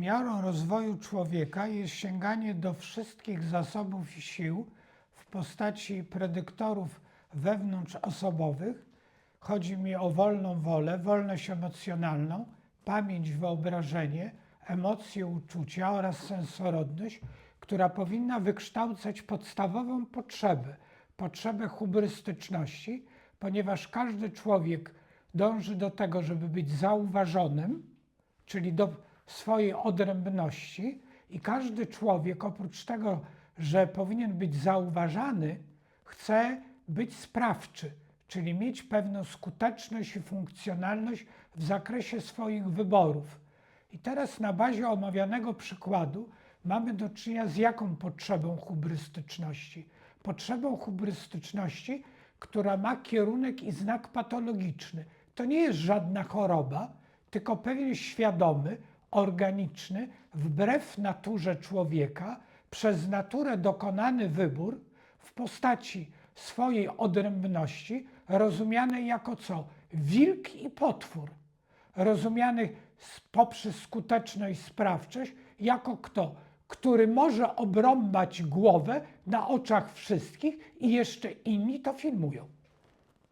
Miarą rozwoju człowieka jest sięganie do wszystkich zasobów i sił w postaci predyktorów wewnątrzosobowych. Chodzi mi o wolną wolę, wolność emocjonalną, pamięć, wyobrażenie, emocje, uczucia oraz sensorodność, która powinna wykształcać podstawową potrzebę, potrzebę hubrystyczności, ponieważ każdy człowiek dąży do tego, żeby być zauważonym, czyli do swojej odrębności, i każdy człowiek, oprócz tego, że powinien być zauważany, chce być sprawczy, czyli mieć pewną skuteczność i funkcjonalność w zakresie swoich wyborów. I teraz na bazie omawianego przykładu mamy do czynienia z jaką potrzebą hubrystyczności? Potrzebą hubrystyczności, która ma kierunek i znak patologiczny. To nie jest żadna choroba, tylko pewien świadomy, organiczny, wbrew naturze człowieka, przez naturę dokonany wybór w postaci swojej odrębności, rozumianej jako co? Wilk i potwór rozumiany poprzez skuteczność, sprawczość, jako kto? Który może obrąbać głowę na oczach wszystkich i jeszcze inni to filmują.